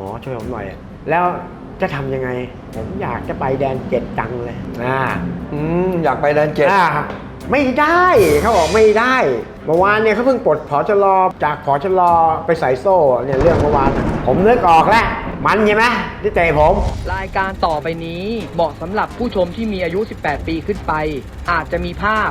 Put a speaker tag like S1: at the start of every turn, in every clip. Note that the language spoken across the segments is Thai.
S1: หมอช่วยผมหน่อย แล้วจะทำยังไง ผมอยากจะไปแดนเจ็ดจังเลยอ่า
S2: อืมอยากไปแดนเจ็ด
S1: อ่าไม่ได้เขาบอกไม่ได้เมื่อวานเนี่ยเขาเพิ่งปลดผอชลอจากผอชลอไปใส่โซ่เนี่ยเรื่องเมื่อวาน ผมนึกออกแล้ว มันใช่ไหมที่เตะผม
S3: รายการต่อไปนี้เหมาะสำหรับผู้ชมที่มีอายุ 18 ปีขึ้นไป อาจจะมีภาพ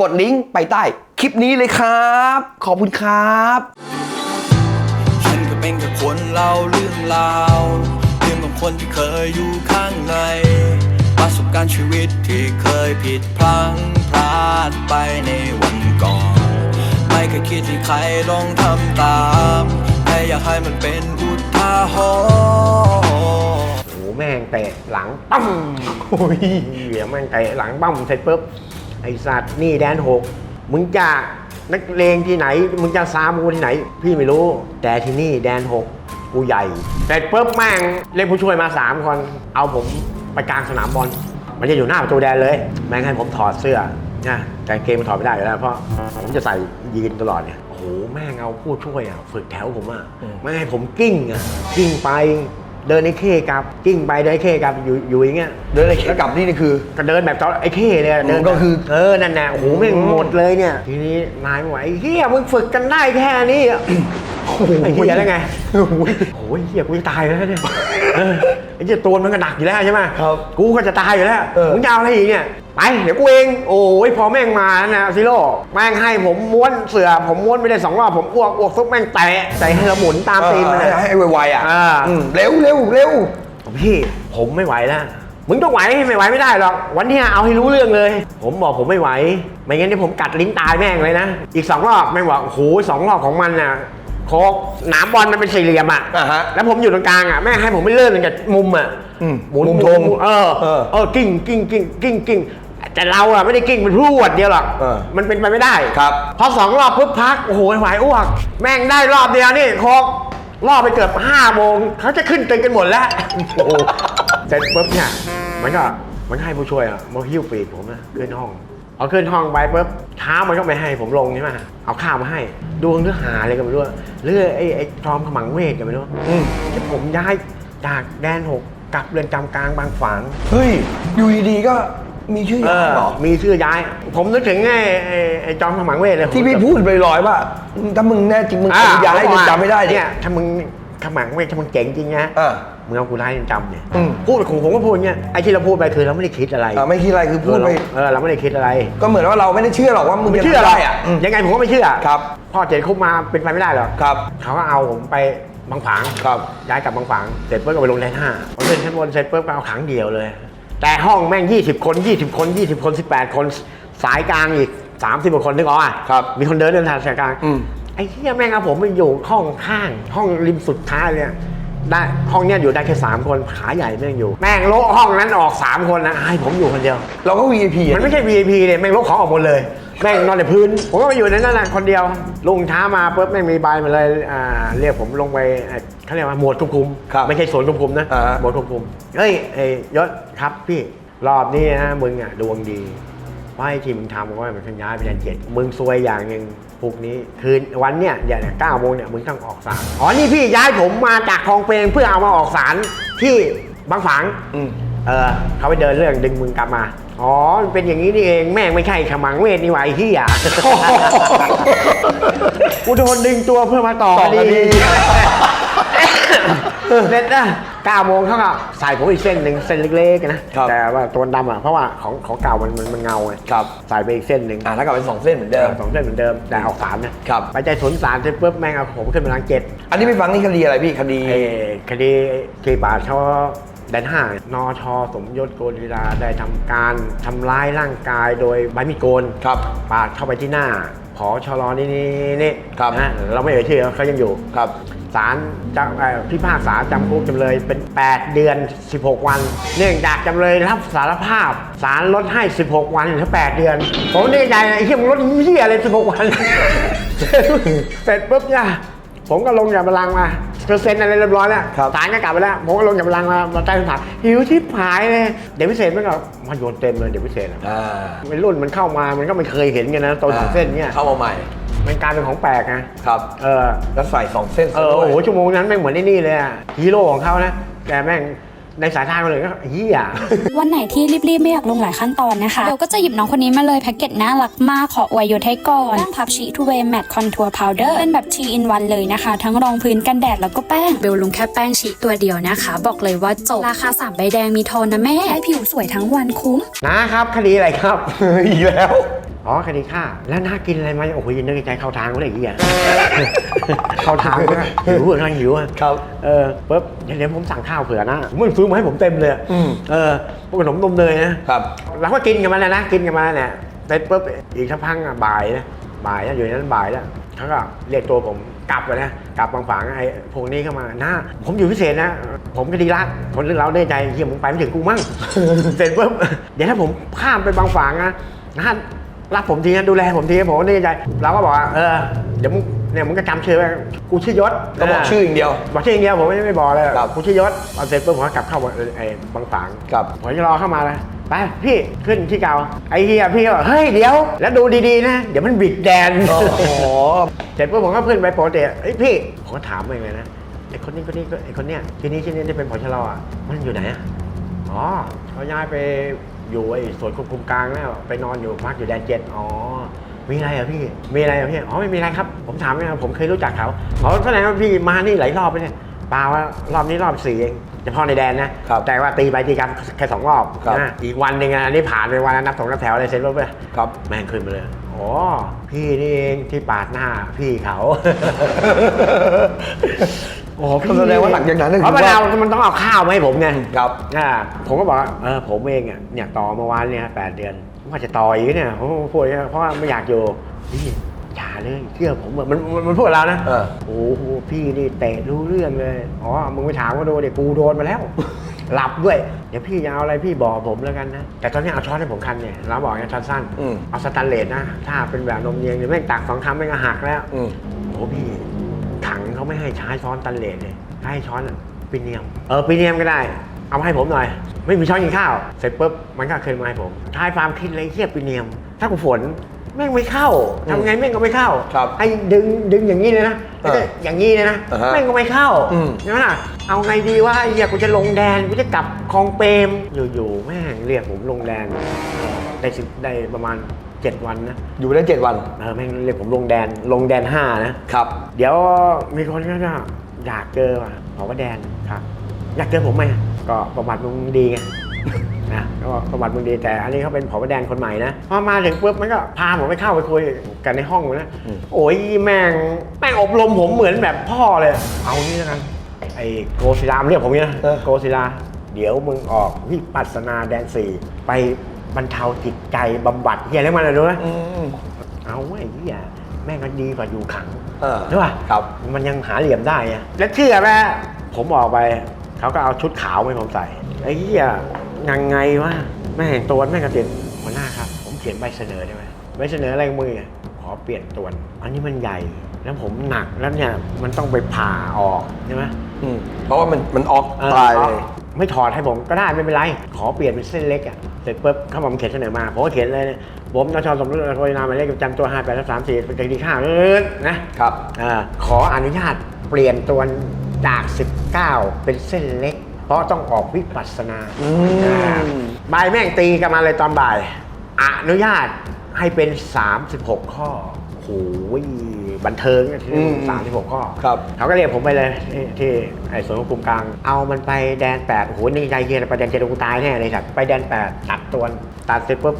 S2: กดลิงก์ไปใต้คลิปนี้เลยครับ ขอบคุณครับ
S4: ฉันก็เป็นแค่คนเล่าเรื่องราวเรื่องของคนที่เคยอยู่ข้างใน ประสบการณ์ชีวิตที่เคยผิดพลั้งพลาดไปในวันก่อน ไม่เคยคิดที่ใครลองทำตามแค่อยากให้มันเป็นอุทาหรณ์
S1: โอ้โหแม่งเตะหลังปั้มโอ้ยเหี้ยแม่งเตะหลังปั้มเสร็จปุ๊บ ไอสัตว์นี่แดนหกมึงจะนักเลงที่ไหน มึงจะซามูที่ไหน พี่ไม่รู้ แต่ที่นี่แดนหกกูใหญ่เสร็จปุ๊บแม่งเรียกผู้ช่วยมาสามคนเอาผมไปกลางสนามบอลมันจะอยู่หน้าประตูแดนเลย แม่งให้ผมถอดเสื้อนะแต่กางเกงมันถอดไม่ได้อยู่แล้วเพราะผมจะใส่ยีนตลอดเนี่ยโอ้โหแม่งเอาผู้ช่วยอะฝึกแถวผมอะไม่ให้ผมกิ้งอะกิ้งไป เดินไอ้เข้กลับกิ้งไปเดินไอ้เข้กลับอยู่อยู่อย่างเงี้ย
S2: เดินเลยแล้วกลับนี่นี่คือ
S1: ก็เดินแบบตอนไอ้เข้เลยเดิน
S2: ก็คือ
S1: เออนั่นน่ะโอ้โหแม่งหมดเลยเนี่ย ทีนี้นายไม่ไหวไอ้เฮียมึงฝึกกันได้แค่นี้อะโอ้โหไอ้เฮียแล้วไงโอ้โหโอ้ยเฮียกูจะตายแล้วเนี่ยเออไอ้เฮียตัวมันก็หนักอยู่แล้วใช่ไหม
S2: ครับ
S1: กูก็จะตายอยู่แล้ว
S2: เออ
S1: มึงจะเอาอะไรอีกเนี่ย ไปเดี๋ยวกูเอง โอ้ยพอแม่งมานะซิโร่แม่งให้ผมม้วนเสือผมม้วนไปได้สองรอบผมอ้วกอ้วกซุกแม่งแตะใส่ให้เราหมุนตามตีนมัน
S2: ให้
S1: นะ
S2: ให้ไวๆอะ
S1: อ่า
S2: อืมเร็วเร็วเร็ว
S1: พี่ผมไม่ไหวแล้วมึงต้องไหวไม่ไหวไม่ได้หรอกวันเนี้ยเอาให้รู้เรื่องเลย ผมบอกผมไม่ไหว ไม่งั้นที่ผมกัดลิ้นตายแม่งเลยนะอีกสองรอบแม่งบอกโอ้โหสองรอบของมันน่ะโคกหนามบอลมันเป็นสี่เหลี่ยมอะ
S2: อ่าฮะ
S1: แล้วผมอยู่ตรงกลางอะแม่งให้ผมไม่เลื่อนตั้งแต่มุมอะ
S2: อืม
S1: หมุน
S2: มุม
S1: ห
S2: ธง
S1: หเออ
S2: เออ
S1: เออกิ้งกิ้งกิ้งกิ้งกิ้ง แต่เราอะไม่ได้กิ้งเป็นพรวดเดียวหรอก
S2: เออ
S1: มันเป็นไปไม่ได้
S2: ครับ
S1: พอสองรอบปุ๊บพักโอ้โหไหวอ้วก แม่งได้รอบเดียวนี่โคกรอบไปเกือบห้าโมงเขาจะขึ้นตึกกันหมดแล้วโอ้โหเสร็จปุ๊บเนี่ยมันก็มันให้ผู้ช่วยอะมาหิ้วปีกผมนะขึ้นห้องเอาขึ้นห้องไปปุ๊บเช้ามันก็ไม่ให้ผมลงใช่ไหมเอาข้าวมาให้ดวงเนื้อหาอะไรกันไม่รู้เรื่องไอ้ไอ้ทอมขมังเวทกันไม่รู้
S2: อืม
S1: ที่ผมย้ายจากแดนหกกลับเรือนจำกลางบางฝาง
S2: เฮ้ย อยู่ดีๆก็ มีชื่อ
S1: เอ
S2: ย้าย
S1: อ
S2: เหรอ
S1: มีชื่อย้าย ผมนึกถึงไอ้ไอ้ไอ้จอมขมังเวทเลย
S2: ที่พี่พูดไปลอยๆว่าถ้ามึงแน่จริงมึง
S1: อ่า
S2: เอาย้ายจนจำไม่ได้
S1: เนี่
S2: เนี่ยย
S1: ถ้ามึงขมังเวทถ้ามึงเจ๋งจริงนะ
S2: อ่า
S1: มึงเอากูไล่เรือนจำเนี่ย
S2: อืม
S1: พูดของผมก็พูดเงี้ยไอ้ที่เราพูดไปคือเราไม่ได้คิดอะไร
S2: อ่าไม่คิดอะไรคือพูดไป
S1: เออเราไม่ได้คิดอะไร
S2: ก็เหมือนว่าเราไม่ได้เชื่อหรอกว่ามึง
S1: ไม่
S2: จะ
S1: เชื่อ
S2: ทำ
S1: หรอ
S2: ได้
S1: ก
S2: อะอืม
S1: ยังไงผมก็ไม่เชื่อ
S2: ครับ
S1: พ่อเจ็ดคุกมาเป็นไปไม่ได้หรอก
S2: ครับ
S1: เขาก็เอาผมไปบางฝาง
S2: ครับ
S1: ย้ายกลับบางฝางเสร็จปุ๊บก็ไปลงแดนห้าพอขึ้นชั้นบนเสร็จปุ๊บก็เอาขังเดียวเลย แต่ห้องแม่ง 20 คน 20 คน 20 คน 18 คนสายกลางอีก 30กว่าคนนึกออกอะ
S2: ครับ
S1: มีคนเดินเดินทางสายกลาง
S2: อืม
S1: ไอ้เหี้ยแม่งเอาผมไปอยู่ห้องข้าง ห้องริมสุดท้ายเลย ได้ห้องเนี้ยอยู่ได้แค่สามคนขาใหญ่แม่งอยู่ แม่งโละห้องนั้นออกสามคนนะให้ผมอยู่คนเดียว
S2: เราก็ VIP
S1: มันไม่ใช่ VIP เลยแม่งลบของออกหมดเลย แม่งนอนในพื้น ผมก็ไปอยู่ในนั้นนะคนเดียวลงช้ามาปุ๊บแม่งมีใบมาเลยอ่าเรียกผมลงไปเอ่อเขาเรียกว่าหมวดควบคุม
S2: ครับ
S1: ไม่ใช่สวนควบคุมนะ
S2: อ่าฮะ
S1: หมวดควบคุมเฮ้ยเอ้ยยศครับพี่รอบนี้นะมึงอะดวงดีว่าไอ้ที่มึงทำก็มันเพิ่งย้ายไปแดนเจ็ดมึงซวยอย่างหนึ่ง พวกนี้คืนวันเนี้ยอย่างเก้าโมงเนี่ยมึงต้องออกสารอ๋อนี่พี่ย้ายผมมาจากคลองเปรมเพื่อเอามาออกสารที่บางฝาง
S2: อืม
S1: เออเขาไปเดินเรื่องดึงมึงกลับมา อ๋อมันเป็นอย่างนี้นี่เองแม่งไม่ใช่ขมังเวทนี่หว่าไอ้เหี้ย กูโดนดึงตัวเพื่อมาต่อ
S2: ต่อ
S1: ค
S2: คดี
S1: ดี เสร็จนะเก้าโมงเขาก็ใส่ผมอีกเส้นหนึ่งเส้นเล็กๆนะ ครับ แต่ว่าตัวดำอะเพราะว่าของของเก่ามันมันมันเงาไง
S2: ครับ
S1: ใส่ไปอีกเส้นหนึ่ง
S2: อ่าถ้ากลับเป็นสองเส้นเหมือนเดิม
S1: สองเส้นเหมือนเดิมแต่ออกสารนะครับ ไปใจสนสารเสร็จปุ๊บแม่งเอาผมขึ้นไปรังเจ็ด
S2: อันนี้ไปฟังนี่คดีอะไรพี่คดี
S1: เอ่อคดีที่ป่าชอแดนห้านอชอสมยศโกลีลาได้ทำการทำร้ายร่างกายโดยใบมีดโกน
S2: ครับ
S1: ปาดเข้าไปที่หน้าผอชลอนี่นี่นี่
S2: ครับ
S1: นะเราไม่เอ่ยชื่อเขายังอยู่
S2: ครับ
S1: ศาลจะเอ่อพิพากษาจำคุกจำเลยเป็น 8 เดือน 16 วัน เนื่องจากจำเลยรับสารภาพศาลลดให้ 16 วันเหรือ8เดือน ผมนี่ใจไอ้เหี้ยมึงลดเหี้ยอะไร16 วัน เสร็จปุ๊บเนี่ยผมก็ลงจากบัลลังก์มาเปอร์เซ็นต์อะไรเรียบร้อยแล้ว
S2: ครับ
S1: ศาลก็กลับไปแล้ว ผมก็ลงจากบัลลังก์มามาใต้สะพานหิวที่ผายเลยเด็กพิเศษมันก็มาโยนเต็มเลยเด็กพิเศษอะ
S2: อ่า
S1: วัยรุ่นมันเข้ามามันก็ไม่เคยเห็นกันนะตัวสองเส้นเนี่ย
S2: เข้ามาใหม่
S1: มันกลายเป็นของแปลกนะครับ เออ
S2: แล้วใส่สองเส้น
S1: เออโอ้โหชั่วโมงนั้นแม่งเหมือนไอ้นี่เลยอะฮีโร่ของเขานะแต่แม่งในสายตาคนอื่นก็เฮีย
S5: วันไหนที่รีบๆ ไม่อยากลงหลายขั้นตอนนะคะเบลก็จะหยิบน้องคนนี้มาเลยแพ็กเกจน่ารักมากขออวยยศให้ก่อนแป้งพับชีทูเวย์แมตต์คอนทัวร์พาวเดอร์เป็นแบบ t อินวันเลยนะคะ ทั้งรองพื้นกันแดดแล้วก็แป้ง เบลลงแค่แป้งชีตัวเดียวนะคะ บอกเลยว่าจบ ราคา 3 ใบแดงมีโทนนะแม่ ให้ผิวสวยทั้งวันคุ้ม
S1: นะครับคดีอะไรครับ
S2: อีกแล้ว
S1: อ๋อคดีฆ่า แล้วน่ากินอะไรไหมโอ้โหยินนึกในใจเข้าทางกูเลยไอ้เหี้ยเข้าทางนะหิวอะกำลังหิวอะ
S2: ครับ
S1: เออปุ๊บเดี๋ยวผมสั่งข้าวเผื่อนะมันซื้อมาให้ผมเต็มเลยอะ
S2: อืม
S1: เออพวกขนมนมเนยนะครับเราก็กินกันมาแล้วนะกินกันมาเนี่ยเสร็จปุ๊บอีกสักพักอะบ่ายนะบ่ายนะอยู่ในนั้นบ่ายแล้วเขาก็เรียกตัวผมกลับไปนะกลับบางฝางไอ้พวกนี้เข้ามาหน้าผมอยู่พิเศษนะ ผมก็ดีละคนเรื่องเราได้ใจเฮียมึงไปไม่ถึงกูมั่งเสร็จปุ๊บเดี๋ยวถ้าผมข้ามไปบางฝางนะนะ รับผมทีนะดูแลผมทีผมก็ได้ใจเราก็บอกว่าเออเดี๋ยวมึงเนี่ยมึงก็จำชื่อไว้กูชื่อยศ
S2: ก็บอกชื่ออย่างเดียว
S1: บอกชื่ออย่างเดียวผมไม่ไม่บอกเลย
S2: ครับ
S1: กูชื่อยศพอเสร็จปุ๊บผมก็กลับเข้าไอ้บางฝาง
S2: ครับ
S1: ผมจะรอเข้ามาเลยไปพี่ขึ้นที่เก่าไอ้เฮียพี่ก็บอกเฮ้ยเดี๋ยว แล้วดูดีๆนะ เดี๋ยวมันบิดแดน
S2: โอ้โห
S1: เสร็จปุ๊บผมก็ขึ้นไปปกติเฮ้ยพี่ผมก็ถามมันเลยนะไอ้คนนี้คนนี้ไอ้คนเนี้ยที่นี้ที่นี้ที่เป็นผอชลอะมันอยู่ไหนอะอ๋อเขาย้ายไป อยู่ไอ้ส่วนควบคุมกลางแล้วไปนอนอยู่พักอยู่แดนเจ็ดอ๋อมีอะไรอะพี่ มีอะไรอะพี่อ๋อไม่มีอะไรครับ ผมถามไม่นะผมเคยรู้จักเขาอ๋อแสดงว่าพี่มานี่หลายรอบไปเนี่ยเปล่าว่ารอบนี้รอบสี่เองเฉพาะในแดนนะครับแต่ว่าตีไปตีกันแค่สองรอบ
S2: ครับ
S1: นะอีกวันหนึ่งอะอันนี้ผ่านไปวันนั้นนับสองนับแถวอะไรเสร็จปุ๊บเลย
S2: ครับ
S1: แม่งขึ้นมาเลยอ๋อพี่นี่เองที่ปาดหน้าพี่เขา โอ้พี่
S2: แสดงว่าหลังจากนั้นก็คือ
S1: เพราะมัน
S2: ว่า
S1: เอามันต้องเอาข้าวมาให้ผมไง
S2: ครับ
S1: อ่าผมก็บอกว่าเออผมเองอะเนี่ยต่อเมื่อวานเนี่ยแปดเดือนว่าจะต่ออีกเนี่ยผมพูดอย่างเงี้ยเพราะว่าไม่อยากอยู่พี่อย่าเลยเชื่อผมอะมันมันมันพูดกับเรานะ
S2: เออ
S1: โอ้โหพี่นี่เตะรู้เรื่องเลยอ๋อมึงไปถามก็โดนเดี๋ยวกูโดนมาแล้ว หลับด้วยเดี๋ยวพี่จะเอาอะไรพี่บอกผมแล้วกันนะแต่ตอนนี้เอาช้อนให้ผมคันเนี่ยเราบอกอย่างช้อนสั้น
S2: อืม
S1: เอาสแตนเลสนะ ถ้าเป็นแบบนมเนียงเนี่ยแม่งตักสองคำแม่งก็หักแล้ว
S2: อืม
S1: โอ้พี่ถัง เขาไม่ให้ใช้ช้อนสแตันเลสเลยให้ช้อนปีเนียม เออปีเนียมก็ได้ เอามาให้ผมหน่อย ไม่มีช้อนกินข้าว เสร็จปุ๊บมันก็เคยมาให้ผมทายฟาร์มคิดเลยเทียบปีเนียม ถ้ากูฝนแม่งไม่เข้าทำไงแม่งก็ไม่เข้า
S2: ครับ
S1: ไอ้ดึงดึงอย่างนี้เลยนะไม่ใช่
S2: เออ
S1: อย่างนี้เลยนะ
S2: อ่าฮะ
S1: แม่งก็ไม่เข้า
S2: อืม
S1: ใช่ไหมล่ะเอาไงดีว่าไอ้เหี้ยกูจะลงแดนกูจะกลับคลองเปรมอยู่ๆแม่งเรียกผมลงแดนได้สิบได้ประมาณ เจ็ดวันนะ
S2: อยู่ได้เจ็ดวัน
S1: เออแม่งเรียกผมลงแดนลงแดนห้านะ
S2: ครับ
S1: เดี๋ยวมีคนก็จะอยากเจอว่ะผอว่าแดนครับ อยากเจอผมไหมก็ประวัติมึงดีไงนะก็ประวัติมึงดีแต่อันนี้เขาเป็นผอว่าแดนคนใหม่นะพอมาถึงปุ๊บมันก็พาผมไปเข้าไปคุยกันในห้องนะ
S2: อืม
S1: โอ้ยแม่งแม่งอบรมผมเหมือนแบบพ่อเลย เอานี่แล้วกันไอ้โกศิลามนเรียกผมเนี่ยนะโกศิลาเดี๋ยวมึงออกวิปัสสนาแดนสี่ไป บรรเทาจิตใจบำบัดเฮียอะไรมาเลยรู้ไหม
S2: อืม
S1: เอาไอ้เหี้ยแม่งก็ดีกว่าอยู่ขัง
S2: เออ
S1: ใช่ป่ะ
S2: ครับ
S1: มันยังหาเหลี่ยมได้อะแล้วเชื่อไหมผมออกไปเขาก็เอาชุดขาวให้ผมใส่ไอ้เหี้ยยังไงวะแม่งตัวแม่งกระติดหัวหน้าครับ ผมเขียนใบเสนอได้ไหมใบเสนออะไรกับมืออะขอเปลี่ยนตัวอันนี้มันใหญ่แล้วผมหนักแล้วเนี่ยมันต้องไปผ่าออกใช่ไหม
S2: อืมเพราะว่ามันมันออก
S1: เออ
S2: ตายเลย
S1: ไม่ถอดให้ผมก็ได้ไม่เป็นไร ขอเปลี่ยนเป็นเส้นเล็กอะเสร็จปุ๊บเขาบอกผมเขียนเสนอมาผมก็เขียนเลยเนี่ยผมนชสมรสโทรนามหมายเลขประจำตัว5 8 3 4เป็นคดีข้าวนะครับอ่าขออนุญาตเปลี่ยนตัวจาก 19 เป็นเส้นเล็ก เพราะต้องออกวิปัสสนา
S2: อืม
S1: อ่าบ่ายแม่งตีกันมาเลยตอนบ่าย อนุญาตให้เป็น 36 ข้อ โอ้ยบันเทิงอะที่
S2: อืม
S1: สามสิบหกข้อ
S2: ครับ
S1: เขาก็เรียกผมไปเลยที่ที่ไอ้สวนควบคุมกลาง เอามันไปแดนแปดโอ้โหนี่ใจเย็นไปแดนเจ็ดกูตายแน่เลยสัตว์ไปแดนแปดตัดตัวตัดเสร็จปุ๊บ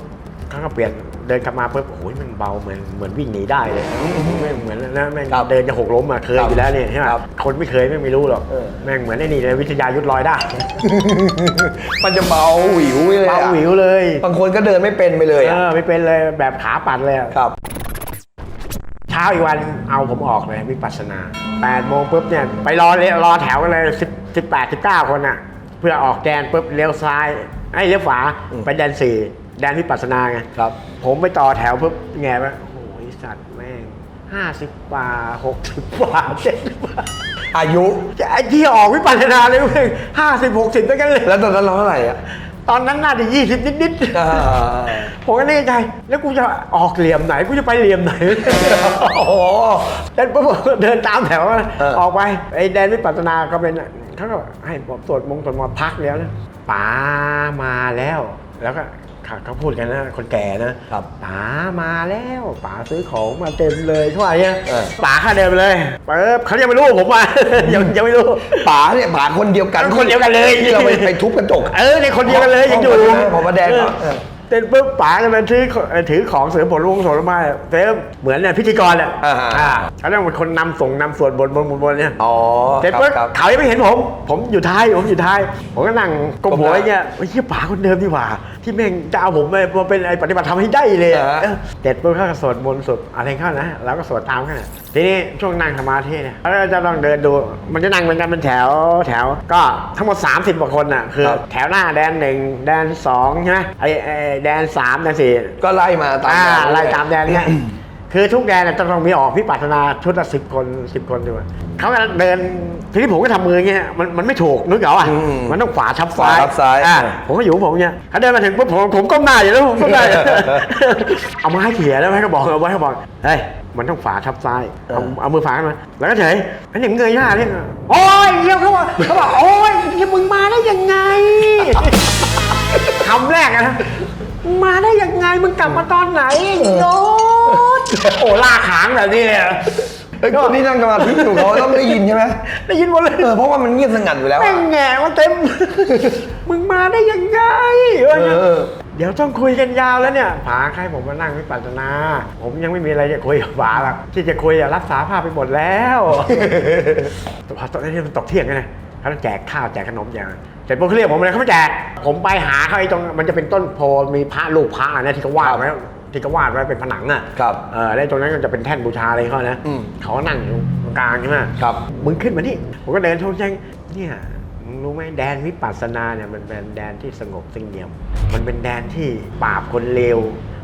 S1: เขาก็เปลี่ยนเดินกลับมาปุ๊บโอ้โหมันเบาเหมือนเหมือนวิ่งหนีได้เลยไม่เหมือนนะแม่ง
S2: ครับ
S1: เดินจะหกล้มอะเคย
S2: ครับ
S1: อยู่แล้วเนี่ยใช่ไหม
S2: ครับ
S1: คนไม่เคยไม่ไม่รู้หรอก
S2: เออ
S1: แม่งเหมือนไอ้นี่เลยวิทยายุทธลอยได้
S2: มันจะเบาหวิวเลย
S1: เบา
S2: อะ
S1: หวิวเลย
S2: บางคนก็เดินไม่เป็นไปเลย
S1: เอ
S2: อะ
S1: อไม่เป็นเลยแบบขาปัดเลยอะ
S2: ครับ
S1: ชเช้าอีกวันเอาผมออกเลยวิปัสสนา8โมงปุ๊บเนี่ยไปรอเลยรอแถวกันเลย10 18 19 คนอะ เพื่อออกแดนปุ๊บเลี้ยวซ้ายไอ้ยเลี้ยวขวาไปแดนสี่แดนวิปัสสนาไง
S2: ครับ
S1: ผมไปต่อแถวปุ๊บแงว่าโอ้โหไอ้สัตว์แม่งห้าสิบกว่าหกสิบกว่าเจ็ดสิบกว่า
S2: อายุ
S1: จะไอ้ที่ออกวิปัสสนาเลยเว้ยห้าสิบหกสิบด้วยกันเลย
S2: แล้วตอนนั้นเราเท่าไหร่อะ
S1: ตอนนั้นน่าจะยี่สิบนิด
S2: อ่า
S1: ๆผมก็แน่ใจ แล้วกูจะออกเหลี่ยมไหน กูจะไปเหลี่ยมไหน
S2: โอ้โห
S1: เดินปุ๊บเดินตามแถว
S2: เออ
S1: ออกไปไอ้แดนวิปัสสนาก็เป็นเขาก็ให้ผมสวดมงสวดมนต์พักแล้วนะป๋ามาแล้ว แล้วก็ เขาเขาพูดกันนะคนแก่นะครับป๋ามาแล้วป๋าซื้อของมาเต็มเลยเขาว่าอย่างเงี้ย
S2: เออ
S1: ป๋าข้าเดินไปเลยปึ๊บเขายังไม่รู้ผมว่ายังยังไม่รู้
S2: ป๋าเนี่ยป๋าคนเดียวกัน
S1: คนเดียวกันเลย
S2: ที่เราไปไปทุบกระจก
S1: เออในคนเดียวกันเลยยังอยู่
S2: ผมมาแดงเหรอ
S1: เออเต้นปุ๊บป๋าก็มาถือถือของเสริมผลลงสวนมาเต้นเหมือนเนี่ยพิธีกรแหละ
S2: อ่าฮะ
S1: อ่าเขาต้องเป็นคนนำส่งนำสวดบนบนบนบนเนี่ย
S2: อ๋อ
S1: เสร็จ
S2: ครับ
S1: ปุ๊บ
S2: ครับ
S1: เขายังไม่เห็นผม ผมอยู่ท้ายผมอยู่ท้ายผมก็นั่งก้มหัว
S2: ก้มหน้า
S1: ไอ้เนี่ยไอ้เหี้ยป๋าคนเดิมดีกว่า ที่แม่งจะเอาผมมาเป็นไอ้ปฏิบัติธรรมให้ได้เลยอะ
S2: อ่าฮะ
S1: เออเสร็จปุ๊บเขาก็สวดมนต์สวดอะไรเข้านะเราก็สวดตามเขาน่ะทีนี้ช่วงนั่งสมาธิเนี่ยเขาก็จะต้องเดินดู มันจะนั่งเป็นกันเป็นแถวแถว ก็ทั้งหมด 30กว่าคนน่ะคือ
S2: ครับ
S1: แถวหน้าแดนหนึ่งแดนสองใช่ไหมไอ้ไอ้แดนสามแดนสี่
S2: ก็ไล่มาตาม
S1: อ่า
S2: แนว
S1: ไล่ตามแดนเนี่ย คือทุกแดนเนี่ยจะต้องมีออกพิปัสนาชุดละสิบคนสิบคนด้วยเขาก็เดินทีนี้ผมก็ทำมืออย่างเงี้ยมันมันไม่ถูกนึกเหรออะ
S2: อืม
S1: มันต้องขวาทับ
S2: ขวา
S1: ซ้าย
S2: ทับซ้าย
S1: อะ
S2: เออ
S1: ผมก็อยู่ของผมเนี่ยเขาเดินมาถึงปุ๊บผมผมก้มหน้าอยู่แล้วผมก้มหน้าอยู่เอามาให้เขี่ยแล้วให้เขาบอกเอาไว้เขาบอกเฮ้ยมันต้องขวาทับซ้ายเอาเอามือฝาขึ้นมาแล้วก็เฉยอันนี้เงยหน้าเนี่ยโอ้ยเดี๋ยวเขาบอกเขาบอกโอ้ยยังมึงมาได้ยังไงคำแรกอะนะมึงมาได้ยังไงมึงกลับมาตอนไหนโน้ต โอ้ลากขางแบบนี้เลยอะ
S2: เอ้ยคนที่นั่งสมาธิอยู่เขาต้องได้ยินใช่ไหม
S1: ได้ยินหมดเลย
S2: เออเพราะว่ามันเงียบสงัดอยู่แล้ว
S1: แม่
S2: อะ
S1: งแง่ว่าเต็ม มึงมาได้ยังไงว่างั้น
S2: เออ
S1: เดี๋ยวต้องคุยกันยาวแล้วเนี่ยผาใครผมมานั่งวิปัสสนา ผมยังไม่มีอะไรจะคุยกับผาหรอกที่จะคุยอะรักษาภาพไปหมดแล้วพอตอนนี้มันตกเที่ยงกันนะเขาต้องแจกข้าวแจกขนมอย่างเสร็จปุ๊บเขาเรียกผมเลยเขาไม่แจก ผมไปหาเขาไอ้ตรงมันจะเป็นต้นโพมีพระรูปพระนะที่เขาวาดไว้ ที่เขาวาดไว้เป็นผนังอะ
S2: ครับ
S1: เออแล้วตรงนั้นก็จะเป็นแท่นบูชาอะไรเขานะ
S2: อืม
S1: เขาก็นั่งอยู่ตรงกลางใช่ไหม
S2: ครับ
S1: มึงขึ้นมานี่ผมก็เดินชงแจ้งเนี่ยมึงรู้ไหมแดนวิปัสสนาเนี่ยมันเป็นแดนที่สงบสงเงียม มันเป็นแดนที่ปราบคนเลว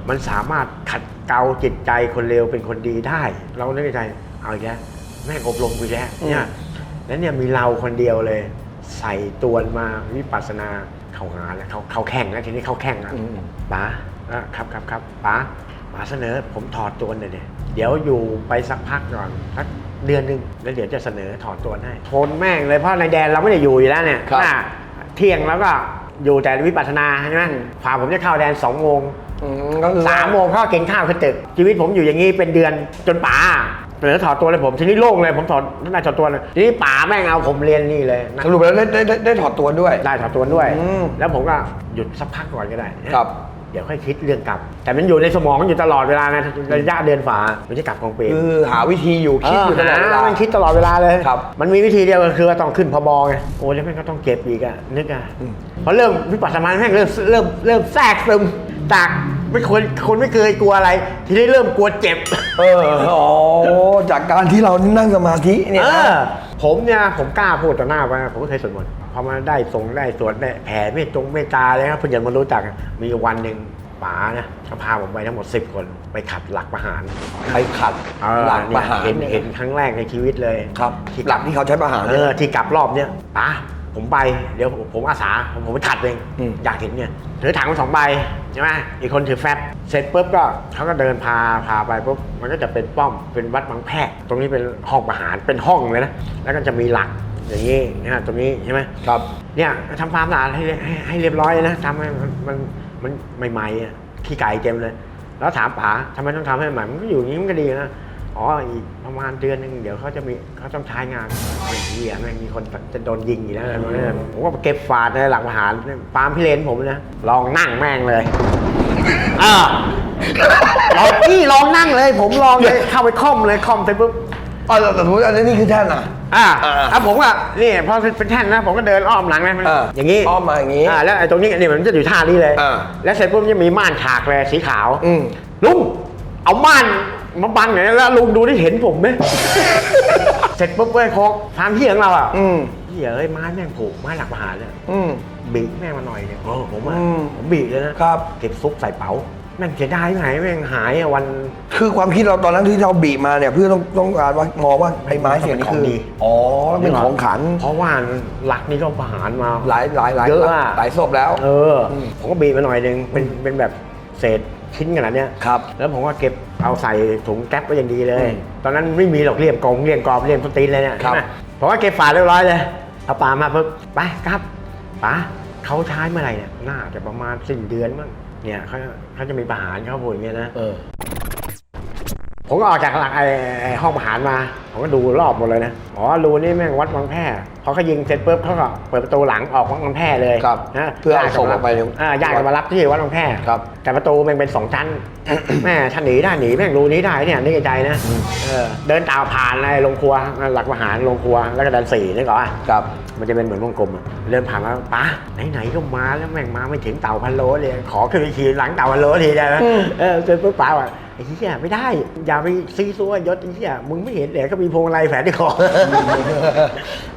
S1: มันสามารถขัดเกลาจิตใจคนเลวเป็นคนดีได้ เรานึกในใจเอาอีกแล้วแม่งอบรมกูอีกแล้วเนี่ยแล้วเนี่ยมีเราคนเดียวเลย ใส่ตวนมาวิปัสสนาเขาหาแล้วเขาเขาแข่งแล้วทีนี้เขาแข่งแล้ว
S2: อืม
S1: ป๋า อะครับครับครับป๋าป๋าเสนอผมถอดตัวหน่อยเนี่ยเดี๋ยวอยู่ไปสักพักก่อนสักเดือนหนึ่งแล้วเดี๋ยวจะเสนอถอดตัวให้ทนแม่งเลยเพราะในแดนเราไม่ได้อยู่อยู่แล้วเนี่ย
S2: ครับ
S1: อะเที่ยงแล้วก็อยู่แต่วิปัสสนาใช่ไหมพาผมจะเข้าแดนสองโมง
S2: อืมก็คือ
S1: สามโมงเข้ากินข้าวขึ้นตึก ชีวิตผมอยู่อย่างนี้เป็นเดือนจนป๋าเสนอถอดตัวเลยผมทีนี้โล่งเลยผมถอดได้ถอดตัวเลยทีนี้ป๋าแม่งเอาผมเรียนนี่เลยนะ
S2: สรุปแล้วได้ได้ได้ได้ถอดตัวด้วย
S1: ได้ถอดตัวด้วย
S2: อืม
S1: แล้วผมก็หยุดสักพักก่อนก็ได้
S2: ครับ
S1: เดี๋ยวค่อยคิดเรื่องกลับ แต่มันอยู่ในสมองอยู่ตลอดเวลานะระยะเดือนฝามันจะกลับกองเปรม
S2: คือหาวิธีอยู่คิดอยู่ตลอดเวลา
S1: มันคิดตลอดเวลาเลย
S2: ครับ
S1: มันมีวิธีเดียวก็คือว่าต้องขึ้นพบไงโอ้แล้วแม่งก็ต้องเก็บอีกอะนึกอะ
S2: อืม
S1: พอเริ่มวิปัสสนาแม่งเริ่มเริ่มเริ่มแทรกซึมจากไม่คนคนไม่เคยกลัวอะไร ทีนี้เริ่มกลัวเจ็บ
S2: เอออ๋อจากการที่เรานั่งสมาธิเนี่ย
S1: เอ
S2: นะ
S1: อผมเนี่ยผมกล้าพูดต่อหน้าไปผมไม่เคยสวดมนต์ พอมาได้ทรงได้สวดได้แผ่เมตตงเมตตาเลยครับเพื่อนมารู้จักมีวันหนึ่งป๋านะเขาพาผมไปทั้งหมด 10 คนไปขัดหลักประหาร
S2: ไปขัด
S1: เออ
S2: หลักประหาร
S1: เห็น
S2: เนี่ย
S1: เห็นครั้งแรกในชีวิตเลย
S2: ครับ
S1: ที่
S2: หลักที่เขาใช้ประหาร
S1: เอ
S2: เนี่ย
S1: อที่กลับรอบเนี้ยป๋าผมไปเดี๋ยวผมผมอาสาผมผมไปขัดเอง
S2: อืม
S1: อยากเห็นเนี่ยถือถังมาสองใบใช่ไหมอีกคนถือแฟบเสร็จปุ๊บก็เขาก็เดินพาพาไปปุ๊บมันก็จะเป็นป้อมเป็นวัดบางแพรกตรงนี้เป็นห้องประหารเป็นห้องเลยนะแล้วก็จะมีหลัก อย่างนี้นะฮะตรงนี้ใช่ไหม
S2: ครับ
S1: เนี่ยทำความสะอาดให้ให้ให้เรียบร้อยนะทำให้มันมันมันใหม่ๆอะขี้ไก่เต็มเลย แล้วถามป๋าทำไมต้องทำให้ใหม่ มันก็อยู่อย่างนี้มันก็ดีนะอ๋ออีกประมาณเดือนหนึงเดี๋ยวเขาจะมีเขาต้องใช้งานไอ้เหี้ยแม่งมีคนจะโดนยิงอยู่แล้วอะไรประมาณนี้ผมก็เก็บฝาดในหลักประหารปาล์มพี่เลนผมนะลองนั่งแม่งเลยเออลองนี่ลองนั่งเลย ผมลองเลยเข้าไปค่อมเลยค่อมไปปุ๊บ
S2: อ๋อแต่แต่สมมติอันนี้นี่คือแท่นอะ
S1: อ่า
S2: อ่า
S1: อะผมก็นี่พอเป็นแท่นนะ ผมก็เดินอ้อมหลังนะมัน
S2: เอออย่าง
S1: นี้
S2: อ้อมมาอย่างงี้
S1: อ่าแล้วไอ้ตรงนี้นี่มันจะอยู่ท่านี้เลย
S2: อ่า
S1: แล้วเสร็จปุ๊บจะมีม่านฉากเลยสีขาว
S2: อืม
S1: ลุงเอาม่านมาบังอย่างนี้แล้วลุงดูได้เห็นผมไหม เสร็จปุ๊บเว้ยโคกฟาร์มเฮียของเราอะ
S2: อืม
S1: เฮียเอ้ยไม้แม่งผูกไม้หลักประหารเนี่ย
S2: อืม
S1: บีแม่งมาหน่อยเนี่ยโอ้ผมอะ
S2: อืม
S1: ผมบีเลยนะครับ เก็บซุกใส่เป๋า แม่งเสียดายไหนแม่งหายอะวัน
S2: คือความคิดเราตอนนั้นที่เราบีบมาเนี่ย เพื่อต้องต้องการว่ามองว่าไอ้ไม้เสียงนี้คือ
S1: ของดี
S2: อ๋อแล้วเป็นของขัน
S1: เพราะว่าหลักนี่ก็ประหารมา
S2: หลายหลายหลาย
S1: เยอะอะ
S2: หลายศพแล้ว
S1: เอออ
S2: ม
S1: ผมก็บีบมาหน่อยหนึงเป็นเป็นแบบเศษชิ้นขนาดเนี้ย
S2: ครับ
S1: แล้วผมก็เก็บเอาใส่ถุงแก๊ปไว้อย่างดีเลย
S2: อืม
S1: ตอนนั้นไม่มีหรอกเรียมกองเรียมกรอบเรียมสตรีนเลยเนี่ย
S2: ครับ
S1: ใช่ไหมผมก็เก็บฝาเรียบร้อยเลย เอาปลามาปุ๊บไปครับป๋าเขาใช้เมื่อไหร่เนี่ย น่าจะประมาณสิ้นเดือนมั้ง เนี่ยเขา เขาจะมีประหารเขาพูดอย่างเงี้ยนะ
S2: เออ
S1: ผมก็ออกจากหลังไอ้ไอ้ห้องประหารมา ผมก็ดูรอบหมดเลยนะอ๋อรูนี่แม่งวัดวังแพร่พอเขายิงเสร็จปุ๊บเขาก็เปิดประตูหลังออกวัดวังแพร่เลย
S2: ครับ
S1: นะ
S2: เพื่อเอา
S1: ญติ
S2: ส่งออกไป
S1: มารับอ่าญาติก็มารับที่วัดวังแพร่
S2: ครับ
S1: แต่ประตูแม่งเป็นสองชั้นแม่ถ้าหนีได้หนีแม่งรูนี้ได้เนี่ยนึกในใจนะเออเดินตามผ่านอะไรโรงครัวหลักประหารโรงครัวแล้วก็ดันสี่นึกออกอะ
S2: ครับ
S1: มันจะเป็นเหมือนวงกลมอะเดินผ่านมาป้าไหนๆก็มาแล้วแม่งมาไม่ถึงเต่าพันโลเลยขอขึ้นไปขี่หลังเต่าพันโลทีได้ไหม
S2: อืม
S1: เออเจอปุ๊บป้าว่าไอ้เหี้ยไม่ได้ อย่าไปซีซัวยศไอ้เหี้ยมึงไม่เห็นเหรอก็มีพวงมาลัยแฝงที่คอ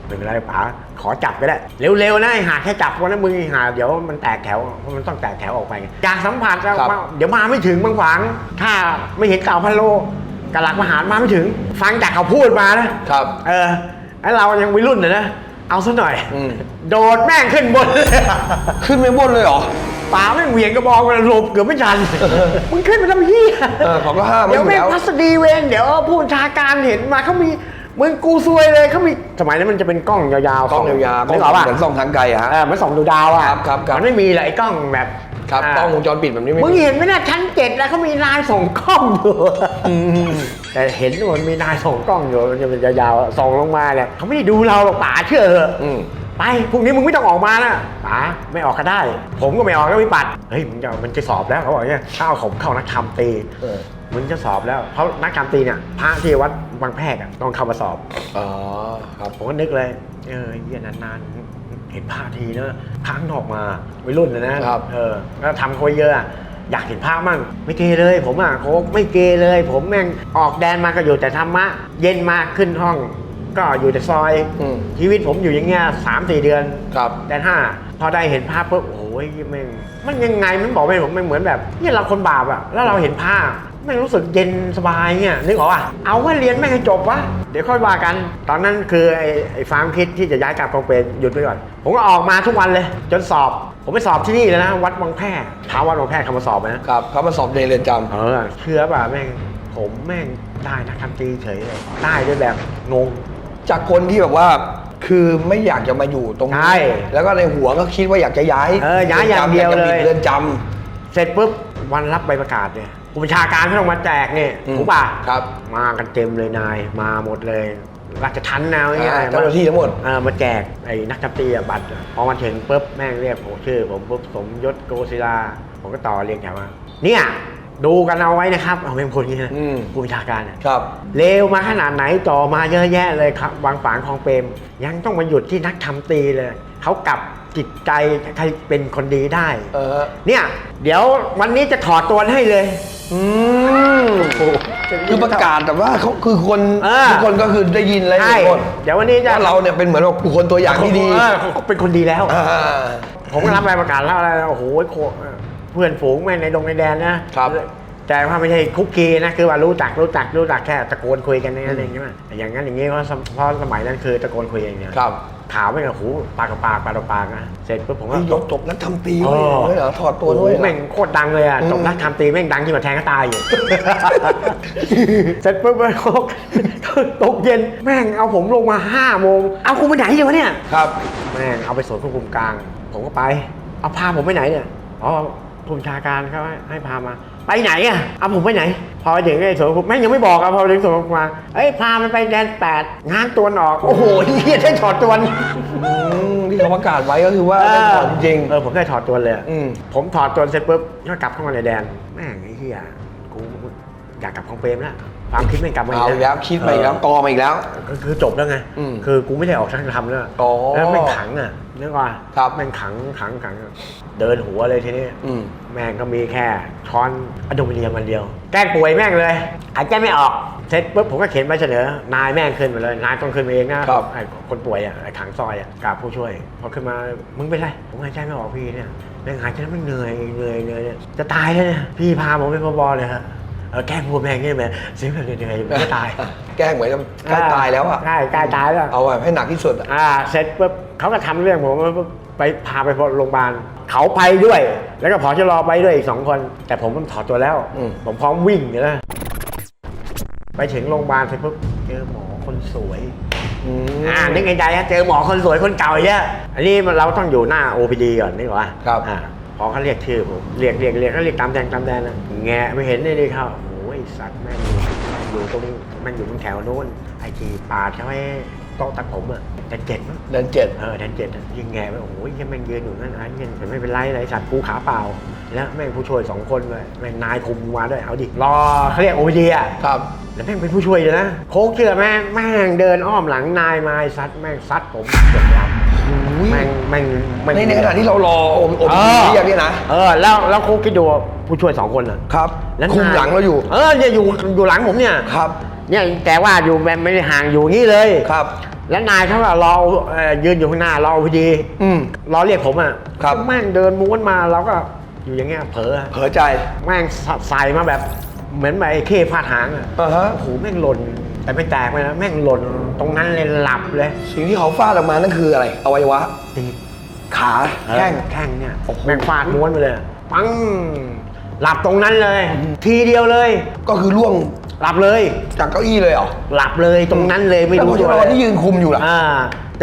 S1: ไม่เป็นไรป๋าขอจับก็ได้เร็วๆนะไอ้หาแค่จับวันนั้นมึงไอ้หาเดี๋ยวมันแตกแถวเพราะมันต้องแตกแถวออกไปไงอยากสัมผัสแล้ว
S2: ครับ
S1: ว่าเดี๋ยวมาไม่ถึงบางขวางถ้าไม่เห็นเต่าพันโลกหลักประหารมาไม่ถึง ฟังจากเขาพูดมานะ
S2: ครับ
S1: เออไอเรายังวัยรุ่นนะนะ เอาซะหน่อย
S2: อืม
S1: โดดแม่งขึ้นบน
S2: ขึ้นไปบนเลยเหรอ
S1: ป๋าแม่งเหวี่ยงกระบอกมันหลบเกือบไม่ทันมึงขึ้นไปทำเหี้ย
S2: เออเขาก็ห้ามไว้
S1: เดี๋ยว
S2: อยู่
S1: แม่ง
S2: แล้ว
S1: พัสดีเวรเดี๋ยวผู้บัญชาการเห็นมาเขามีมึงกูซวยเลยเขามีสมัยนั้นมันจะเป็นกล้องยาวๆ
S2: กล้องยาวๆ
S1: นึกออกป่ะ
S2: เหมือนส่องทางไกลอะฮะ
S1: เออมันส่องดูดาวอะ
S2: ครับครับครับ
S1: มันไม่มีเลยไอ้กล้องแบบ
S2: ครับา
S1: ก
S2: ล้องวงจรปิดแบบนี้ไม่
S1: มึง
S2: มี
S1: เห็นไหมนะชั้นเจ็ดแล้วเขามีลายส่องกล้องอยู่แต่เห็นว่ามันมีลายส่องกล้องอยู่มันจะเป็นยาวๆส่องลงมาเนี่ยเขาไม่ได้ดูเราหรอกป๋าเชื่อเถอะ
S2: อืม
S1: ไปพรุ่งนี้มึงไม่ต้องออกมานะป๋าไม่ออกก็ได้ ผมก็ไม่ออกแล้ววิปัดเฮ้ยมึงจะมันจะสอบแล้วเขาบอกอย่างเงี้ยถ้าเอาผมเข้านักธรรมตี
S2: เออ
S1: มึงจะสอบแล้วเพราะนักธรรมตีเนี่ยพระที่วัดบางแพรกอะต้องเข้ามาสอบ
S2: อ๋อครับ
S1: ผมก็นึกเลย เออเหี้ยนานๆ เห็นพระทีนะพระข้างนอกมาวัยรุ่นนะนะครับ เออแล้วทำเขาไว้เยอะอะ อยากเห็นพระมั่ง ไม่เกเลย ผมอะโคกไม่เกเลย ผมแม่งออกแดนมาก็อยู่แต่ธรรมะ เย็นมาขึ้นห้อง ก็อยู่แต่ซอย
S2: อืม
S1: ชีวิตผมอยู่อย่างเงี้ยสามสี่เดือน
S2: ครับ
S1: แดนห้าพอได้เห็นภาพปุ๊บโอ้ยแม่งมันยังไงมันบอกไม่ผมมันเหมือนแบบเนี่ยเราคนบาปอะแล้วเราเห็นภาพแม่งรู้สึกเย็นสบายเนี่ยนึกออกอะเอาว่าเรียนแม่งให้จบวะเดี๋ยวค่อยว่ากัน ตอนนั้นคือไอ้ไอ้ฟาร์มคิดที่จะย้ายกลับกองเป็นหยุดไปก่อน ผมก็ออกมาทุกวันเลย จนสอบ ผมไปสอบที่นี่เลยนะ วัดวังแพร่ท้าวัดวังแพร่เขามาสอบนะ
S2: ครับเขามาสอบในเรือนจ
S1: เออเชื่อป่ะแม่งผมแม่งได้นักทำตีเฉยเลยได้ด้วยแบบงงำ
S2: จากคนที่แบบว่า คือไม่อยากจะมาอยู่ตรง
S1: ใช่
S2: นี้แล้วก็ในหัวก็คิดว่าอยากจะย้าย
S1: เออย้ายอย่างเดียว
S2: รืนจำ
S1: เลย
S2: อากจะปิเรือนจ
S1: เสร็จปุ๊บวันรับใบประกาศเนี่ยผู้บัญชาการเขาต้องมาแจกเนี่ย
S2: อืม
S1: ถูกป่ะ
S2: ครับ
S1: มากันเต็มเลยนายมาหมดเลยราชทันแนวำง่าย
S2: อ่า
S1: ๆ
S2: เจ้าหน้าที่ทั้งหมด
S1: เออมาแจกไอ้นักจับตีอะบัตรอะพอมาถึงปุ๊บแม่งเรียกผมชื่อ ผมปุ๊บสมยศโกศิลาผมก็ต่อเรียงแถวมาเนี่ย ดูกันเอาไว้นะครับเอาเป็นคนอย่างนี้นะ
S2: อืม
S1: ผู้บัญชาการอะ
S2: ครับ
S1: เลวมาขนาดไหนต่อมาเยอะแยะเลยครับวางฝางของเปรม ยังต้องมาหยุดที่นักทำตีเลยเขากลับจิตใจใครเป็นคนดีได้
S2: เออ
S1: เนี่ย เดี๋ยววันนี้จะถอดตัวให้เลย
S2: อืมคือประกาศแต่ว่าเขาคือคน
S1: เออ
S2: ทุกคนก็คือได้ยินแล้ว
S1: ใช่
S2: ทุกคน
S1: เดี๋ยววันนี้จะ
S2: ว่าเราเนี่ยเป็นเหมือนว่าคนตัวอย่างที่ดี
S1: เออเขาเป็นคนดีแล้ว
S2: อ่า
S1: ผมก็รับใบประกาศแล้วอะไรโอ้โหโค เพื่อนฝูงแม่งในดงในแดนนะครับแต่ว่าไม่ใช่คุกคีนะคือว่ารู้จักรู้จักรู้จักแค่ตะโกนคุยกันนั่นเองใช่ไหมอย่างนั้นอย่างนี้เพราะสมเพราะสมัยนั้นคือตะโกนคุยอย่างเดียว
S2: ครับ
S1: ข่าวไม่กับหูปากกับปากปากต่อปากนะเสร็จปุ๊บผมก็
S2: นี่ยกจบนักทำตี
S1: อ๋
S2: ไว้
S1: อ
S2: ด้วยเหรอถอดตัวด้วยเหรอ
S1: แม่งโคตรดังเลยอะ
S2: อืม
S1: จบนักทำตีแม่งดังที่มาแทงก็ตายอยู่เสร็จปุ๊บไปโคกตกเย็นแม่งเอาผมลงมาห้าโมงเอากูไปไหนเนี่ยวะเนี่ย
S2: ครับ
S1: แม่งเอาไปสวนควบคุมกลาง ผมก็ไป เอาพาผมไปไหนเนี่ยอ๋อ ผู้บัญชาการเขาให้ให้พามา ไปไหนอะเอาผมไปไหน พอไปถึงไอ้สวนควบคุมแม่งยังไม่บอกอะพอไปถึงสวนควบคุมมาเอ้ยพามันไปแดนแปดงานตัวนออก โอ้โหเฮียได้ถอดตัวน
S2: อืมที่เขาประกาศไว้ก็คือว่าได้ถอนจริง
S1: เออผมได้ถอดตัวนเลยอะ
S2: อืม
S1: ผมถอดตัวนเสร็จปุ๊บก็กลับเข้ามาในแดนแม่งไอ้เฮียกูอยากกลับของเปรมแล้วความคิดแม่งกลับมา
S2: เอาอีกแล้ว คิดไปอีกแล้วกอมาอีกแล้ว
S1: ก็คือจบแล้วไง
S2: อืม
S1: คือกูไม่ได้ออกช่างทำแล้ว
S2: อ๋อ
S1: แล้วแม่งขังอะนึกว่า
S2: ครับ
S1: แม่งขังขังขัง เดินหัวเลยทีนี้
S2: อืม
S1: แม่งก็มีแค่ช้อนอะดรูมิเนียมมันเดียว แกล้งป่วยแม่งเลยหายใจไม่ออกเสร็จปุ๊บผมก็เขียนใบเสนอนายแม่งขึ้นมาเลยนายต้องขึ้นมาเองนะครับ ไอ้คนป่วยอะไอ้ขังซอยอะกับผู้ช่วยพอขึ้นมามึงเป็นไรผมหายใจไม่ออกพี่เนี่ยแม่งหายใจแล้วแม่งเหนื่อยเหนื่อยเหนื่อยเนี่ยจะตายแล้วเนี่ยพี่พาผมไปพบเลยฮะเออแกล้งพูดแม่งนี่แม่เสียงแบบเหนื่อยๆผมจะตาย
S2: แกล้งเหมือนกับใกล้ตายแล้วอะ
S1: ใช่ใกล้ตายแล้ว
S2: เอาแบบให้หนักที่สุดอะ
S1: อ่าเสร็จปุ๊บเขาก็ทำเรื่องผมปุ๊บ ไปพาไปโรงพยาบาลเขาไปด้วย แล้วก็ผอชะลอไปด้วยอีกสองคน แต่ผมมันถอดตัวแล้ว
S2: อืม
S1: ผมพร้อมวิ่งอยู่นะไปถึงโรงพยาบาลเสร็จปุ๊บเจอหมอคนสวย
S2: อืม
S1: อ่านึกในใจนะเจอหมอคนสวยคนเก่าเยอะอันนี้มันเราต้องอยู่หน้า OPD ก่อนนี่หรอวะ
S2: ครับ
S1: อ่าพอเขาเรียกชื่อผมเรียกเรียกเรียกเขาเรียกตามแดงตามแดงนะแงะไม่เห็นเลยนี่เข้าโอ้ยสัตว์แม่งอยู่ตรงแม่งอยู่ตรงแถวโน้นไอทีปาดเขาให้ โต๊ะตัดผมอะแต่เจ็ดมั้ง
S2: เดือนเจ็ด
S1: เออแดนเจ็ดอะยิงแงไปโอ้โหยังแม่งยืนอยู่นั่นนะยังแต่ไม่เป็นไรไรสัตว์กูขาเปล่า แล้วแม่งผู้ช่วยสองคนเลยแม่งนายคุมมาด้วยเอาดิรอเขาเรียกโอดีอะ
S2: ครับ
S1: แล้วแม่งเป็นผู้ช่วยเลยนะโค้กเชื่อแม่งแม่งเดินอ้อมหลังนายมาไอ้ซัดแม่งซัดผมเกือบยับแม่งแม่งแม่ง
S2: ในในขณะที่เรารออมอม
S1: เออ
S2: เรียกเนี่ยนะ
S1: เออแล้วแล้วโค้กคิดดูผู้ช่วยสองคนอะ
S2: ครับ
S1: แล้ว
S2: คุมหลังเราอยู่
S1: เออเนี่ยอยู่อยู่หลังผมเนี่ย
S2: ครับ
S1: เนี่ยแต่ว่าอยู่แบบไม่ได้ห่างอยู่งี้เลย
S2: ครับ
S1: แล้วนายเขาก็รอเอ่อยืนอยู่ข้างหน้ารอพอดี
S2: อืม
S1: รอเรียกผมอะ
S2: ครับ
S1: แม่งเดินม้วนมาเราก็อยู่อย่างเงี้ยเผลอ
S2: เผลอใจ
S1: แม่งใส่มาแบบ เหมือนแบบไอ้เข้ฟาดหางอะ
S2: อ่าฮะ
S1: โอ้โหแม่งหล่น แต่ไม่แตกไปนะแม่งหล่นตรงนั้นเลยหลับเลย
S2: สิ่งที่เขาฟาดออกมานั่นคืออะไรอวัยวะ
S1: ตีบ
S2: ขาแข้ง
S1: แข้งเนี่ย
S2: โอ้โห
S1: แม่งฟาดม้วนไปเลย ปัง หลับตรงนั้นเลย ทีเดียวเลย
S2: ก็คือล่วง
S1: หลับเลย
S2: จากเก้าอี้เลยเหรอ
S1: หลับเลยตรงนั้นเลยไม่
S2: แล้ว
S1: รู้
S2: พอ
S1: ตัว
S2: จะร
S1: เล
S2: อยที่ยืนคุมอยู่ล่ะ
S1: อ่า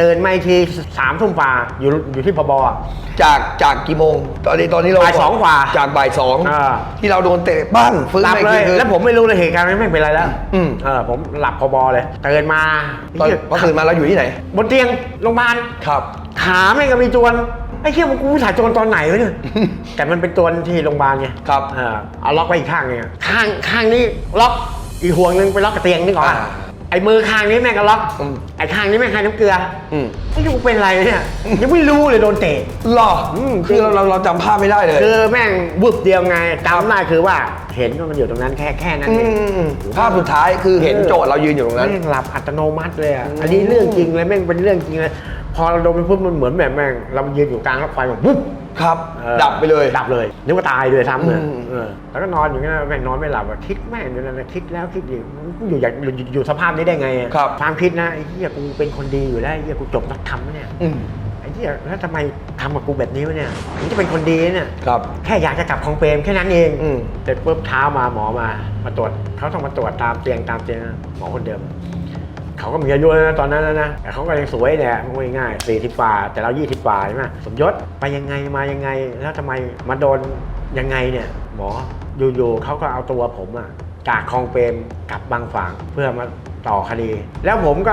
S1: ตื่นมาอีกทีสามทุ่มฝ่าอยู่อยู่ที่พบอะ
S2: จากจากกี่โมง ตอนนี้ตอนนี้เรา
S1: บ่ายสองกว่า
S2: จากบ่ายสอง
S1: อ่า
S2: ที่เราโดนเตะบ้างฟื้น
S1: หลับ
S2: มาอี
S1: เล
S2: กที
S1: ย
S2: คือ
S1: แล้วผมไม่รู้เลยเหตุการณ์นั้นไม่เป็นไรแล้ว
S2: อืม
S1: เออผมหลับพอบอเลยตื่นมา
S2: ตอน
S1: เหี้ย
S2: พอตื่นมาเราอยู่ที่ไหน
S1: บนเตียงโรงพยาบาล
S2: ครับ
S1: ขาแม่งก็มีจวนไอ้เชี่ยมันกูถ่ายจวนตอนไหนวะเนี่ยแต่มันเป็นจวนที่โรงพยาบาลไง
S2: ครับ
S1: เออเอาล็อกไว้อีกข้างเนี่ยข้างข้างนี้ล็อก อีกห่วงหนึงไปล็อกกับเตียงนี่ก่อน
S2: อ่า
S1: ไอ้มือข้างนี้แม่งก็ล็อก
S2: อืม
S1: ไอ้ข้างนี้แม่งให้น้ำเกลือ
S2: อืม
S1: ไอ้ที่กูเป็นอะไรเนี่ยยังไม่รู้เลยโดนเตะ
S2: หรอ
S1: อืม
S2: คือเราเราเราจำภาพไม่ได้เลย
S1: คือแม่งบุบเดียวไงจำได้คือว่าเห็นว่ามันอยู่ตรงนั้นแค่แค่นั้น
S2: อื
S1: เอง
S2: มภาพสุดท้ายคือเห็นโจทย์เรายืนอยู่ตรงนั้น
S1: แม่งหลับอัตโนมัติเลยอะ
S2: อืม
S1: อันนี้เรื่องจริงเลยแม่งเป็นเรื่องจริงเลยพอเราโดนไปปุ๊บมันเหมือนแบบแม่งเรายืนอยู่กลางรถไฟแบบปุ๊บ
S2: ครับ
S1: เออ
S2: ดับไปเลย
S1: ดับเลยนึกว่าตายเลยซ้ำเลย
S2: อืม
S1: เออแล้วก็นอนอยู่งั้นแม่งนอนไม่หลับอะคิดแม่งอยู่นั่นนะคิดแล้วคิดอีกอยู่อยากอยู่อยู่อยู่สภาพนี้ได้ไงอะ
S2: ครับ
S1: ความคิดนะไอ้เหี้ยกูเป็นคนดีอยู่แล้วไอ้เหี้ยกูจบนักธรรมนะเนี่ย
S2: อืม
S1: ไอ้เหี้ยแล้วทำไมทำกับกูแบบนี้วะเนี่ยผมจะเป็นคนดีนะเนี่ย
S2: ครับ
S1: แค่อยากจะกลับคลองเปรมแค่นั้นเอง
S2: อืม
S1: เสร็จปุ๊บเช้ามาหมอมา มาตรวจเขาต้องมาตรวจตามเตียงตามเตียงนะหมอคนเดิม เขาก็มีอายุแล้วนะตอนนั้นแล้วนะ แต่เขาก็ยังสวยเนี่ยมันก็ง่ายสี่สิบกว่าแต่เรายี่สิบกว่าใช่ไหมสมยศไปยังไงมายังไง แล้วทำไมมาโดนยังไงเนี่ย หมออยู่ๆเขาก็เอาตัวผมอะจากคลองเปรมกลับบางฝางเพื่อมาต่อคดี แล้วผมก็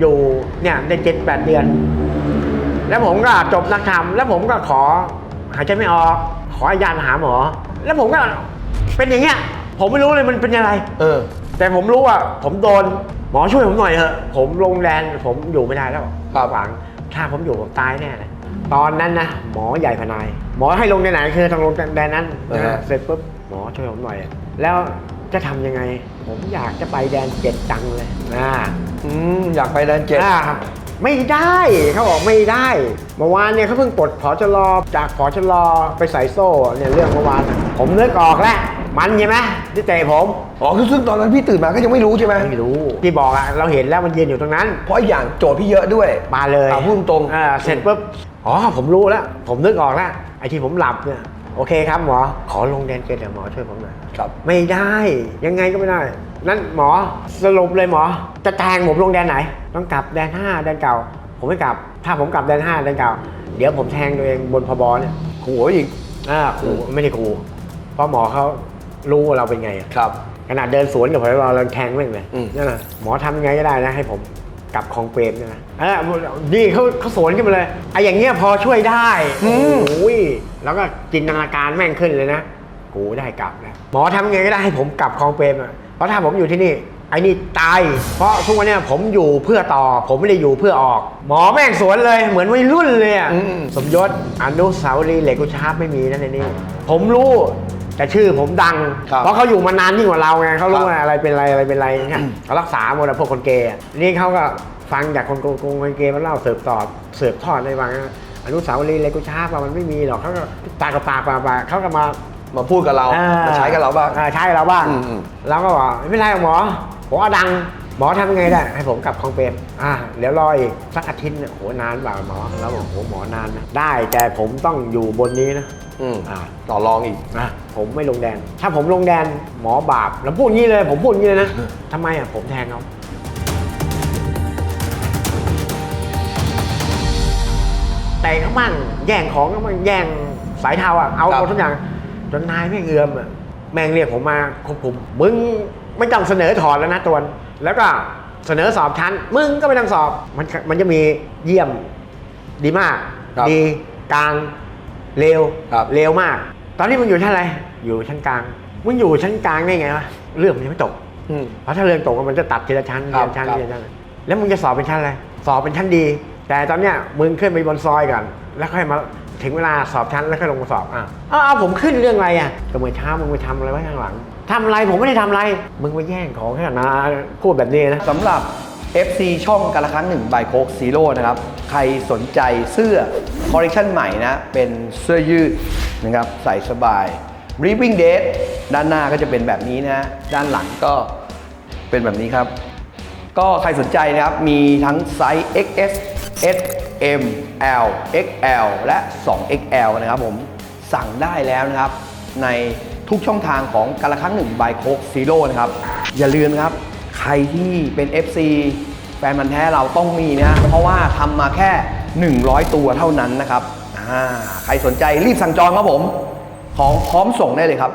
S1: อยู่เนี่ยในเจ็ดแปดเดือน แล้วผมก็จบนักธรรม แล้วผมก็ขอหายใจไม่ออก ขออนุญาตมาหาหมอ แล้วผมก็เป็นอย่างเงี้ย ผมไม่รู้เลยมันเป็นอะไร
S2: เออ
S1: แต่ผมรู้ว่าผมโดน หมอช่วยผมหน่อยเถอะผมลงแดนผมอยู่ไม่ได้แล้ว
S2: ครับ
S1: หวังถ้าผมอยู่ผมตายแน่เลยตอนนั้นนะหมอใหญ่พนายหมอให้ลงแดนไหนคือทางลงแดนนั้น
S2: อ่าฮะ
S1: เสร็จปุ๊บหมอช่วยผมหน่อย แล้วจะทำยังไง ผมอยากจะไปแดนเจ็ดจังเลยนะ
S2: อืมอยากไปแดนเจ็ด
S1: อ่าครับไม่ได้เขาบอกไม่ได้เมื่อวานเนี่ยเขาเพิ่งปลดผอชลอจากผอชลอไปใส่โซ่เนี่ยเรื่องเมื่อวานน่ะผมนึกออกแล้ว มันใช่ไหมที่เตะผม
S2: อ๋อคือซึ่งตอนนั้นพี่ตื่นมาก็ยังไม่รู้ใช่ไหม
S1: ไม่รู้ที่บอกอะเราเห็นแล้วมันยืนอยู่ตรงนั้น
S2: เพราะอีกอย่างโจทย์พี่เยอะด้วย
S1: มาเลย
S2: อะพูดตรง
S1: อ่าเสร็จปุ๊บอ๋อผมรู้แล้ว ผมนึกออกแล้วไอ้ที่ผมหลับเนี่ยโอเคครับหมอขอลงแดนเกตเดี๋ยวหมอช่วยผมหน่อย
S2: ครับ
S1: ไม่ได้ยังไงก็ไม่ได้ นั่นหมอสรุปเลยหมอ จะแทงผมลงแดนไหน ต้องกลับแดนห้าแดนเก่า ผมไม่กลับ ถ้าผมกลับแดนห้าแดนเก่า เดี๋ยวผมแทงตัวเองบนพบเนี่ย
S2: หัวอีก
S1: อ่าครูไม่ได้ครูเพราะหมอเขา รู้ว่าเราเป็นไงอะ
S2: ครับ
S1: ขนาดเดินสวนกับผมเราเราแทงแม่งเลย
S2: อืม
S1: นั่นน่ะหมอทำยังไงก็ได้นะให้ผมกลับคลองเปรมเนี่ยนะเออนี่เขาเขาสวนขึ้นมาเลยไอ้อย่างเงี้ยพอช่วยได้โอ้ยแล้วก็จินตนาการแม่งขึ้นเลยนะกูได้กลับแล้วหมอทำไงก็ได้ให้ผมกลับคลองเปรมอะเพราะถ้าผมอยู่ที่นี่ไอ้นี่ตาย เพราะทุกวันเนี้ยผมอยู่เพื่อต่อ ผมไม่ได้อยู่เพื่อออก หมอแม่งสวนเลย เหมือนวัยรุ่นเลยอะ
S2: อืม
S1: สมยศอนุสาวรีย์เหล็กกุชาร์ปไม่มีนั่นในนี่ผมรู้ แต่ชื่อผมดัง
S2: ครับ
S1: เพราะเขาอยู่มานานยิ่งกว่าเราไงเขารู้
S2: ครับ
S1: ว่าอะไรเป็นอะไรอะไรเป็นอะไรเนี่ยเขารักษาหมดอะพวกคนเกย์อะนี่เขาก็ฟังจากคนโกงๆคนเกย์มาเล่าเสิร์ฟตอบเสิร์ฟทอดในวังอะอนุสาวรีย์เหล็กกุชาร์ปอะมันไม่มีหรอกเขาก็ปากกับปากปากปากเขาก็มา
S2: มาพูดกับเรา
S1: อ่
S2: มาใช้กับเราบ้าง
S1: อ่ใช้กับเราบ้าง
S2: อืมอืม
S1: เราก็บอกไม่เป็นไรหรอกหมอผมเอาดังหมอทำยังไงได้ ให้ผมกลับคลองเปรมอ่าเดี๋ยวรออีกสักอาทิตย์เนี่ยโหนานเปล่าหมอเราบอกโหหมอนานนะได้แต่ผมต้องอยู่บนนี้นะ
S2: อืม
S1: อ่า
S2: ต่อรองอีก
S1: อะผมไม่ลงแดนถ้าผมลงแดนหมอบาปแล้วพูดงี้เลย ผมพูดงี้เลยนะ ทำไมอะผมแทงเขาแต่เขามั่งแย่งของเขามั่งแย่งสายเทาอะ เอา
S2: ครับ
S1: หมดทุกอย่าง จนนายแม่งเอือมอะ แม่งเรียกผมมาควบคุม มึงไม่ต้องเสนอถอนแล้วนะตวน แล้วก็เสนอสอบชั้น มึงก็ไม่ต้องสอบ มันมันจะมีเยี่ยมดีมาก
S2: ครับ
S1: ดีกลาง เร็ว
S2: ครับ
S1: เร็วมาก ตอนนี้มึงอยู่ชั้นอะไรอยู่ชั้นกลางมึงอยู่ชั้นกลางได้ไงวะเรื่องมันยังไม่ตก
S2: อืม
S1: เพราะถ้าเรื่องตกมันจะตัดทีละชั้น
S2: ค
S1: ที
S2: รับ
S1: ละชั้น
S2: ครับ
S1: ทีละชั้นแล้วมึงจะสอบเป็นชั้นอะไรสอบเป็นชั้นดี แต่ตอนเนี้ยมึงขึ้นไปบนซอยก่อนแล้วค่อยมาถึงเวลาสอบชั้นแล้วค่อยลงมาสอบอะอ้าวผมขึ้นเรื่องอะไรอะก็เมื่อเช้ามึงไปทำอะไรไว้ข้างหลังทำอะไรผมไม่ได้ทำอะไรมึงไปแย่งของแค่นาพูดแบบนี้นะ
S2: สำหรับ FC ช่องกันละครั้งหนึ่งบายโคกซีโร่นะครับ ใครสนใจเสื้อคอลเลคชันใหม่นะ เป็นเสื้อยืดนะครับใส่สบาย Ripping Date ด้านหน้าก็จะเป็นแบบนี้นะ ด้านหลังก็เป็นแบบนี้ครับ ก็ใครสนใจนะครับ มีทั้งไซส์ XS S M L XL และ 2XL นะครับผมสั่งได้แล้วนะครับ ในทุกช่องทางของกันละครั้งหนึ่งบายโคกซีโร่นะครับ อย่าลืมนะครับ ใครที่เป็น FC ฟนมันธุ์แท้เราต้องมีนะเพราะว่าทำมาแค่ 100 ตัวเท่านั้นนะครับอ่าใครสนใจรีบสั่งจองครับผม ของพร้อมส่งได้เลยครับ